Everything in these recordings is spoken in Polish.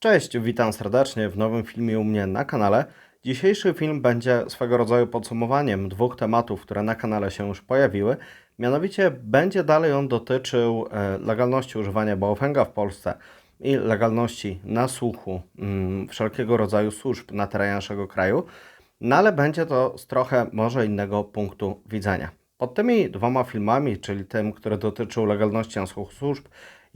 Cześć, witam serdecznie w nowym filmie u mnie na kanale. Dzisiejszy film będzie swego rodzaju podsumowaniem dwóch tematów, które na kanale się już pojawiły. Mianowicie będzie dalej on dotyczył e, legalności używania Baofenga w Polsce i legalności nasłuchu mm, wszelkiego rodzaju służb na terenie naszego kraju, no ale będzie to z trochę może innego punktu widzenia. Pod tymi dwoma filmami, czyli tym, który dotyczył legalności nasłuchu służb,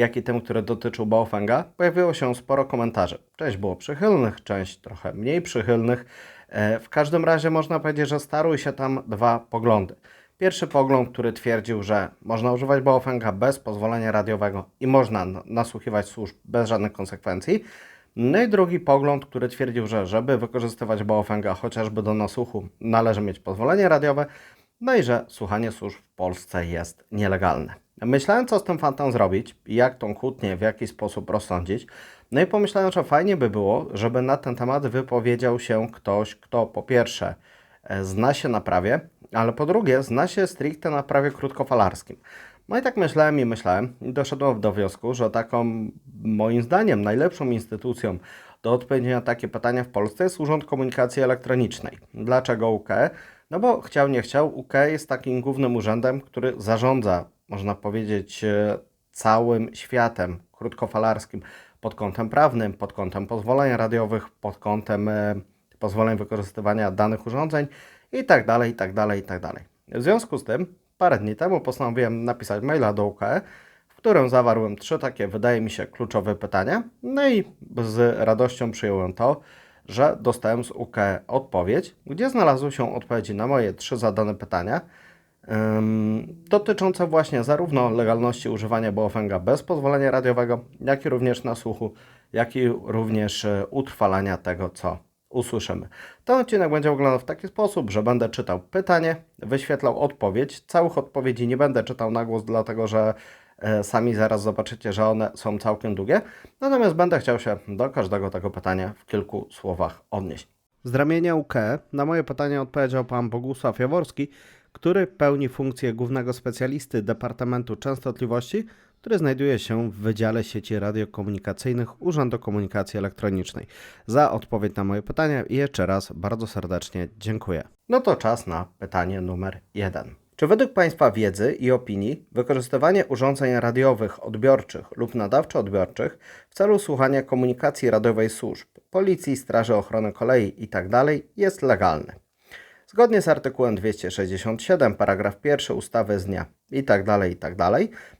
jak i tym, który dotyczył Baofenga, pojawiło się sporo komentarzy. Część było przychylnych, część trochę mniej przychylnych. E, W każdym razie można powiedzieć, że staruj się tam dwa poglądy. Pierwszy pogląd, który twierdził, że można używać Baofenga bez pozwolenia radiowego i można nasłuchiwać służb bez żadnych konsekwencji. No i drugi pogląd, który twierdził, że żeby wykorzystywać Baofenga chociażby do nasłuchu, należy mieć pozwolenie radiowe, no i że słuchanie służb w Polsce jest nielegalne. Myślałem, co z tym fantem zrobić jak tą kłótnię w jakiś sposób rozsądzić. No i pomyślałem, że fajnie by było, żeby na ten temat wypowiedział się ktoś, kto po pierwsze e, zna się na prawie, ale po drugie zna się stricte na prawie krótkofalarskim. No i tak myślałem i myślałem i doszedłem do wniosku, że taką moim zdaniem najlepszą instytucją do odpowiedzi na takie pytania w Polsce jest Urząd Komunikacji Elektronicznej. Dlaczego UKE? No bo chciał, nie chciał, UKE jest takim głównym urzędem, który zarządza, można powiedzieć, e, całym światem krótkofalarskim pod kątem prawnym, pod kątem pozwoleń radiowych, pod kątem e, pozwoleń wykorzystywania danych urządzeń i tak dalej, i tak dalej, i tak dalej. W związku z tym parę dni temu postanowiłem napisać maila do UKE, w którym zawarłem trzy takie, wydaje mi się, kluczowe pytania. No i z radością przyjąłem to, że dostałem z UKE odpowiedź, gdzie znalazły się odpowiedzi na moje trzy zadane pytania, ym, dotyczące właśnie zarówno legalności używania Baofenga bez pozwolenia radiowego, jak i również nasłuchu, jak i również e, utrwalania tego, co usłyszymy. Ten odcinek będzie wyglądał w taki sposób, że będę czytał pytanie, wyświetlał odpowiedź. Całych odpowiedzi nie będę czytał na głos, dlatego że e, sami zaraz zobaczycie, że one są całkiem długie. Natomiast będę chciał się do każdego tego pytania w kilku słowach odnieść. Z ramienia UKE na moje pytanie odpowiedział pan Bogusław Jaworski, który pełni funkcję głównego specjalisty Departamentu Częstotliwości, który znajduje się w Wydziale Sieci Radiokomunikacyjnych Urzędu Komunikacji Elektronicznej. Za odpowiedź na moje pytania i jeszcze raz bardzo serdecznie dziękuję. No to czas na pytanie numer jeden. Czy według Państwa wiedzy i opinii wykorzystywanie urządzeń radiowych odbiorczych lub nadawczo-odbiorczych w celu słuchania komunikacji radiowej służb, Policji, Straży Ochrony Kolei itd. jest legalne? Zgodnie z artykułem 267, paragraf pierwszy ustawy z dnia i tak dalej, i tak.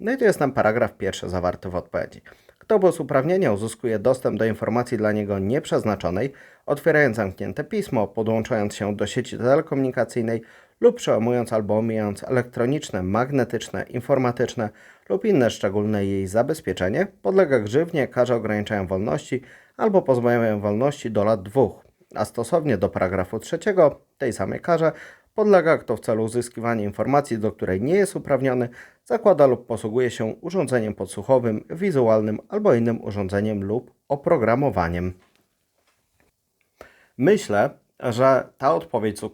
No i tu jest tam paragraf pierwszy zawarty w odpowiedzi. Kto bez uprawnienia uzyskuje dostęp do informacji dla niego nieprzeznaczonej, otwierając zamknięte pismo, podłączając się do sieci telekomunikacyjnej lub przełamując albo omijając elektroniczne, magnetyczne, informatyczne lub inne szczególne jej zabezpieczenie, podlega grzywnie, karze ograniczenia wolności albo pozbawienia wolności do lat dwóch a stosownie do paragrafu trzeciego tej samej karze podlega kto w celu uzyskiwania informacji, do której nie jest uprawniony, zakłada lub posługuje się urządzeniem podsłuchowym, wizualnym albo innym urządzeniem lub oprogramowaniem. Myślę, że ta odpowiedź z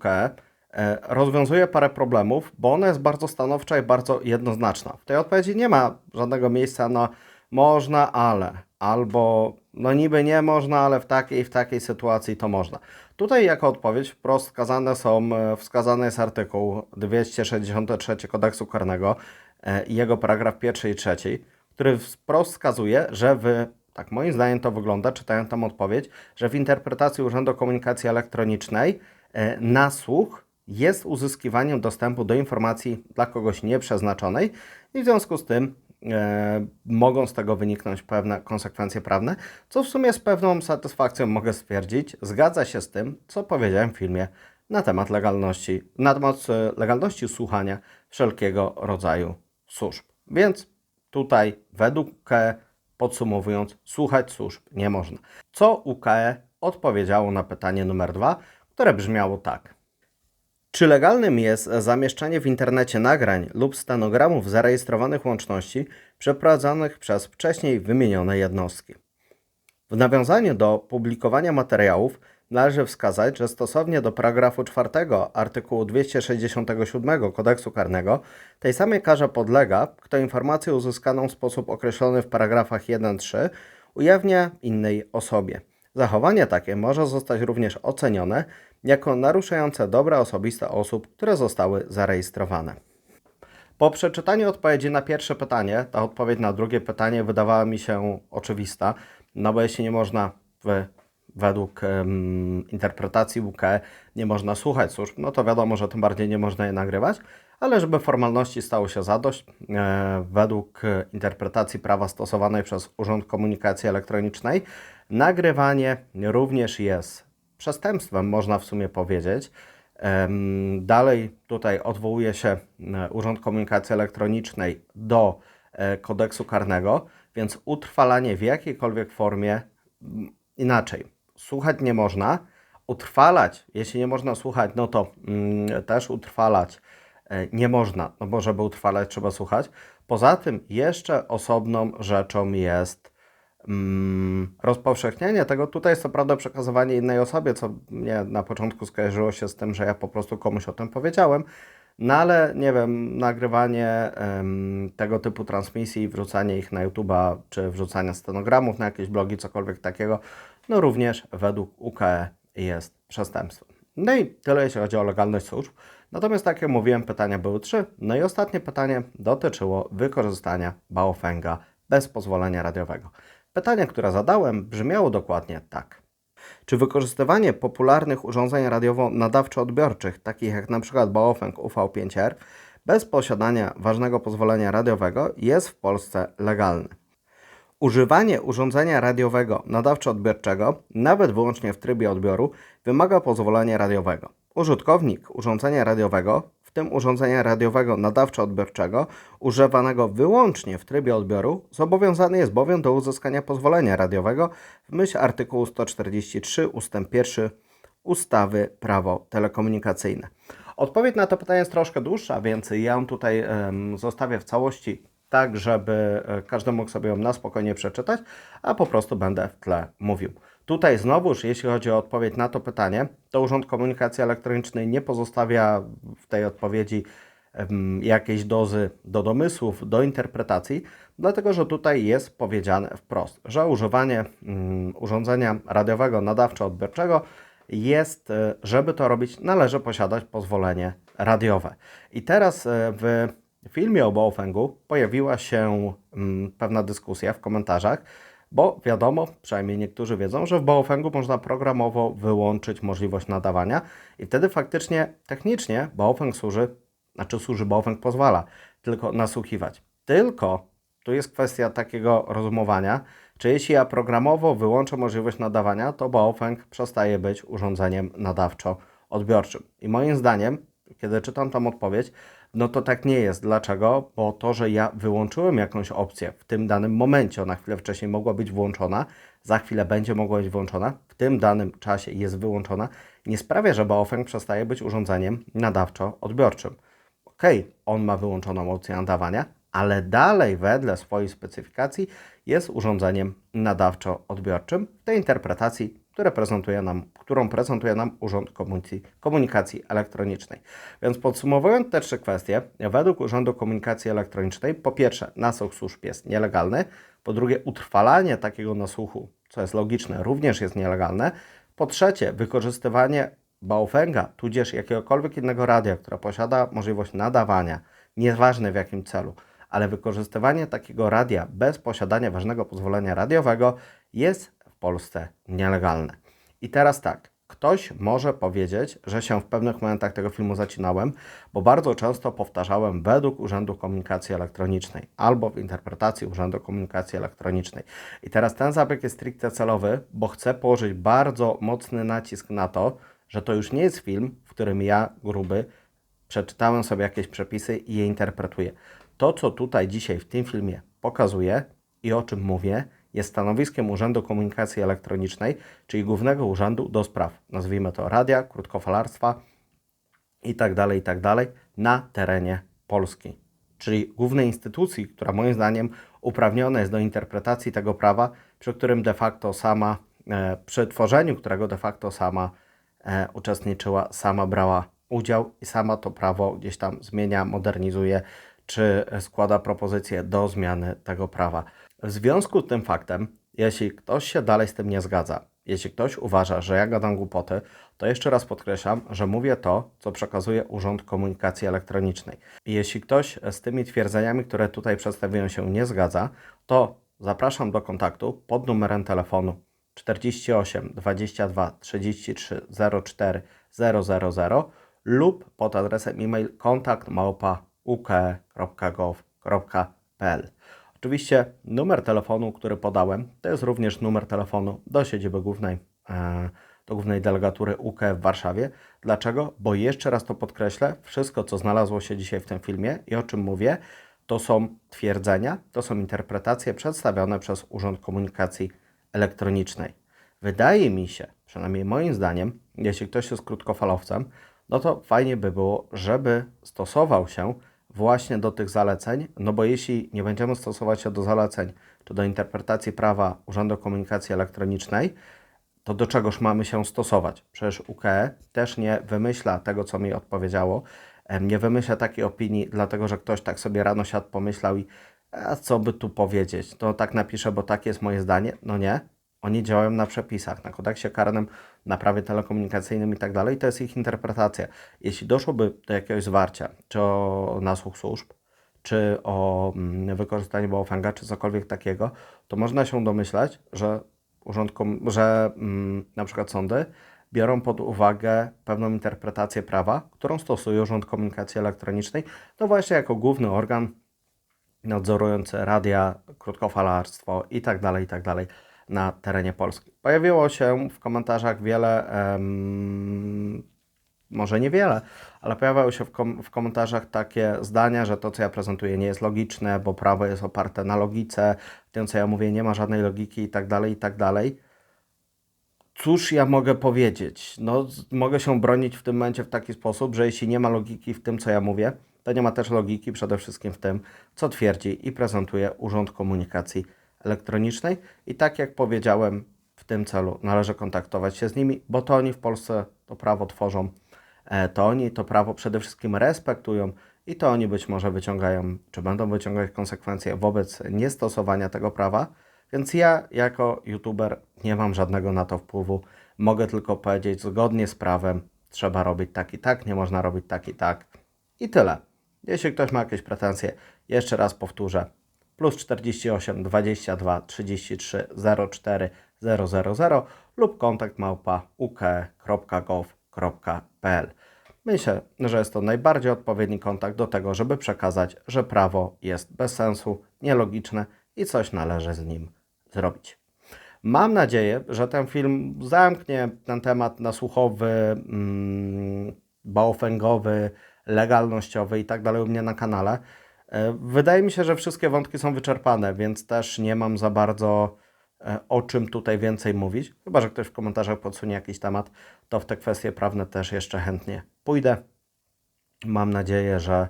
e, rozwiązuje parę problemów, bo ona jest bardzo stanowcza i bardzo jednoznaczna. W tej odpowiedzi nie ma żadnego miejsca na można, ale, albo no niby nie można, ale w takiej w takiej sytuacji to można. Tutaj jako odpowiedź wprost wskazane są, e, wskazany jest artykuł 263 kodeksu karnego e, i jego paragraf pierwszy i trzeci, który wprost wskazuje, że w tak moim zdaniem to wygląda, czytając tam odpowiedź, że w interpretacji Urzędu Komunikacji Elektronicznej e, nasłuch jest uzyskiwaniem dostępu do informacji dla kogoś nieprzeznaczonej i w związku z tym mogą z tego wyniknąć pewne konsekwencje prawne, co w sumie z pewną satysfakcją mogę stwierdzić, zgadza się z tym, co powiedziałem w filmie na temat legalności, na temat e, legalności słuchania wszelkiego rodzaju służb. Więc tutaj według UKE, podsumowując, słuchać służb nie można. Co UKE odpowiedziało na pytanie numer dwa, które brzmiało tak. Czy legalnym jest zamieszczanie w internecie nagrań lub stenogramów zarejestrowanych łączności przeprowadzonych przez wcześniej wymienione jednostki? W nawiązaniu do publikowania materiałów należy wskazać, że stosownie do paragrafu 4 artykułu 267 kodeksu karnego tej samej karze podlega, kto informację uzyskaną w sposób określony w paragrafach 1-3 ujawnia innej osobie. Zachowanie takie może zostać również ocenione jako naruszające dobra osobiste osób, które zostały zarejestrowane. Po przeczytaniu odpowiedzi na pierwsze pytanie, ta odpowiedź na drugie pytanie wydawała mi się oczywista, no bo jeśli nie można w, według um, interpretacji UK nie można słuchać służb, no to wiadomo, że tym bardziej nie można je nagrywać, ale żeby formalności stało się zadość, e, według interpretacji prawa stosowanej przez Urząd Komunikacji Elektronicznej, nagrywanie również jest przestępstwem, można w sumie powiedzieć. Dalej tutaj odwołuje się e, Urząd Komunikacji Elektronicznej do e, kodeksu karnego, więc utrwalanie w jakiejkolwiek formie inaczej. Słuchać nie można, utrwalać, jeśli nie można słuchać, no to mm, też utrwalać e, nie można, no bo żeby utrwalać trzeba słuchać. Poza tym jeszcze osobną rzeczą jest mm, rozpowszechnianie tego. Tutaj jest co prawda przekazywanie innej osobie, co mnie na początku skojarzyło się z tym, że ja po prostu komuś o tym powiedziałem. No ale nie wiem, nagrywanie tego typu transmisji, wrzucanie ich na YouTube'a, czy wrzucanie stenogramów na jakieś blogi, cokolwiek takiego, no również według UKE jest przestępstwem. No i tyle jeśli chodzi o legalność służb. Natomiast tak jak mówiłem, pytania były trzy. No i ostatnie pytanie dotyczyło wykorzystania Baofenga bez pozwolenia radiowego. Pytanie, które zadałem, brzmiało dokładnie tak. Czy wykorzystywanie popularnych urządzeń radiowo-nadawczo-odbiorczych, takich jak np. Baofeng UV5R, bez posiadania ważnego pozwolenia radiowego jest w Polsce legalne? Używanie urządzenia radiowego nadawczo-odbiorczego, nawet wyłącznie w trybie odbioru, wymaga pozwolenia radiowego. Użytkownik urządzenia radiowego w tym urządzenia radiowego nadawczo-odbiorczego, używanego wyłącznie w trybie odbioru, zobowiązany jest bowiem do uzyskania pozwolenia radiowego w myśl artykułu 143 ust. 1 ustawy Prawo telekomunikacyjne. Odpowiedź na to pytanie jest troszkę dłuższa, więc ja ją tutaj um, zostawię w całości tak, żeby e, każdy mógł sobie ją na spokojnie przeczytać, a po prostu będę w tle mówił. Tutaj znowuż, jeśli chodzi o odpowiedź na to pytanie, to Urząd Komunikacji Elektronicznej nie pozostawia w tej odpowiedzi jakiejś dozy do domysłów, do interpretacji, dlatego że tutaj jest powiedziane wprost, że używanie um, urządzenia radiowego nadawczo-odbiorczego jest, e, żeby to robić, należy posiadać pozwolenie radiowe. I teraz e, w filmie o Baofengu pojawiła się um, pewna dyskusja w komentarzach, bo wiadomo, przynajmniej niektórzy wiedzą, że w Baofengu można programowo wyłączyć możliwość nadawania i wtedy faktycznie, technicznie Baofeng służy, znaczy służy Baofeng pozwala tylko nasłuchiwać. Tylko tu jest kwestia takiego rozumowania, czy jeśli ja programowo wyłączę możliwość nadawania, to Baofeng przestaje być urządzeniem nadawczo-odbiorczym. I moim zdaniem, kiedy czytam tam odpowiedź, no to tak nie jest. Dlaczego? Bo to, że ja wyłączyłem jakąś opcję w tym danym momencie, ona chwilę wcześniej mogła być włączona, za chwilę będzie mogła być włączona, w tym danym czasie jest wyłączona, nie sprawia, że Baofeng przestaje być urządzeniem nadawczo-odbiorczym. Ok, on ma wyłączoną opcję nadawania, ale dalej wedle swojej specyfikacji jest urządzeniem nadawczo-odbiorczym w tej interpretacji które prezentuje nam, którą prezentuje nam Urząd Komunikacji, Komunikacji Elektronicznej. Więc podsumowując te trzy kwestie, według Urzędu Komunikacji Elektronicznej, po pierwsze, nasłuch służb jest nielegalny, po drugie, utrwalanie takiego nasłuchu, co jest logiczne, również jest nielegalne, po trzecie, wykorzystywanie Baofenga, tudzież jakiegokolwiek innego radia, które posiada możliwość nadawania, nieważne w jakim celu, ale wykorzystywanie takiego radia bez posiadania ważnego pozwolenia radiowego jest Polsce nielegalne. I teraz tak, ktoś może powiedzieć, że się w pewnych momentach tego filmu zacinałem, bo bardzo często powtarzałem według Urzędu Komunikacji Elektronicznej albo w interpretacji Urzędu Komunikacji Elektronicznej. I teraz ten zabieg jest stricte celowy, bo chcę położyć bardzo mocny nacisk na to, że to już nie jest film, w którym ja, gruby, przeczytałem sobie jakieś przepisy i je interpretuję. To, co tutaj dzisiaj w tym filmie pokazuję i o czym mówię, jest stanowiskiem Urzędu Komunikacji Elektronicznej, czyli Głównego Urzędu do Spraw, nazwijmy to radia, krótkofalarstwa itd., tak itd. Tak na terenie Polski. Czyli głównej instytucji, która moim zdaniem uprawniona jest do interpretacji tego prawa, przy którym de facto sama, e, przy tworzeniu którego de facto sama e, uczestniczyła, sama brała udział i sama to prawo gdzieś tam zmienia, modernizuje, czy składa propozycje do zmiany tego prawa. W związku z tym faktem, Jeśli ktoś się dalej z tym nie zgadza, jeśli ktoś uważa, że ja gadam głupoty, to jeszcze raz podkreślam, że mówię to, co przekazuje Urząd Komunikacji Elektronicznej. I jeśli ktoś z tymi twierdzeniami, które tutaj przedstawiają się, nie zgadza, to zapraszam do kontaktu pod numerem telefonu 48 22 33 04 000 lub pod adresem e-mail kontakt. Oczywiście numer telefonu, który podałem, to jest również numer telefonu do siedziby głównej, e, do głównej delegatury UK w Warszawie. Dlaczego? Bo jeszcze raz to podkreślę, wszystko co znalazło się dzisiaj w tym filmie i o czym mówię, to są twierdzenia, to są interpretacje przedstawione przez Urząd Komunikacji Elektronicznej. Wydaje mi się, przynajmniej moim zdaniem, jeśli ktoś jest krótkofalowcem, no to fajnie by było, żeby stosował się właśnie do tych zaleceń, no bo jeśli nie będziemy stosować się do zaleceń czy do interpretacji prawa Urzędu Komunikacji Elektronicznej, to do czegoż mamy się stosować? Przecież UKE też nie wymyśla tego, co mi odpowiedziało, nie wymyśla takiej opinii, dlatego że ktoś tak sobie rano siadł, pomyślał i a co by tu powiedzieć? To tak napiszę, bo takie jest moje zdanie. No nie, oni działają na przepisach, na kodeksie karnym, na prawie telekomunikacyjnym i tak dalej. To jest ich interpretacja. Jeśli doszłoby do jakiegoś zwarcia, czy o nasłuch służb, czy o mm, wykorzystanie bałwęga, czy cokolwiek takiego, to można się domyślać, że, urząd że mm, na przykład sądy biorą pod uwagę pewną interpretację prawa, którą stosuje Urząd Komunikacji Elektronicznej, to właśnie jako główny organ nadzorujący radia, krótkofalarstwo i tak na terenie Polski. Pojawiło się w komentarzach wiele, em, może niewiele, ale pojawiały się w, kom w komentarzach takie zdania, że to, co ja prezentuję, nie jest logiczne, bo prawo jest oparte na logice, w tym, co ja mówię, nie ma żadnej logiki i tak dalej, i tak dalej. Cóż ja mogę powiedzieć? No, mogę się bronić w tym momencie w taki sposób, że jeśli nie ma logiki w tym, co ja mówię, to nie ma też logiki przede wszystkim w tym, co twierdzi i prezentuje Urząd Komunikacji Elektronicznej. I tak jak powiedziałem, w tym celu należy kontaktować się z nimi, bo to oni w Polsce to prawo tworzą, e, to oni to prawo przede wszystkim respektują i to oni być może wyciągają, czy będą wyciągać konsekwencje wobec niestosowania tego prawa. Więc ja jako youtuber nie mam żadnego na to wpływu. Mogę tylko powiedzieć, zgodnie z prawem trzeba robić tak i tak, nie można robić tak i tak. I tyle. Jeśli ktoś ma jakieś pretensje, jeszcze raz powtórzę. Plus 48 22 33 04 000 lub kontakt małpa uk.gov.pl. Myślę, że jest to najbardziej odpowiedni kontakt do tego, żeby przekazać, że prawo jest bez sensu, nielogiczne i coś należy z nim zrobić. Mam nadzieję, że ten film zamknie ten temat nasłuchowy, mm, bałfęgowy, legalnościowy i tak dalej u mnie na kanale. E, Wydaje mi się, że wszystkie wątki są wyczerpane, więc też nie mam za bardzo e, o czym tutaj więcej mówić. Chyba, że ktoś w komentarzach podsunie jakiś temat, to w te kwestie prawne też jeszcze chętnie pójdę. Mam nadzieję, że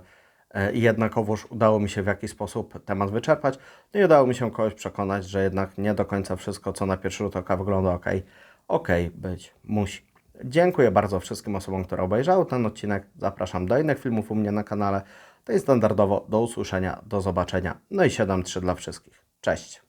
e, jednakowoż udało mi się w jakiś sposób temat wyczerpać. No i udało mi się kogoś przekonać, że jednak nie do końca wszystko, co na pierwszy rzut oka wygląda ok, ok być musi. Dziękuję bardzo wszystkim osobom, które obejrzały ten odcinek. Zapraszam do innych filmów u mnie na kanale. To jest standardowo do usłyszenia, do zobaczenia. No i 7-3 dla wszystkich. Cześć!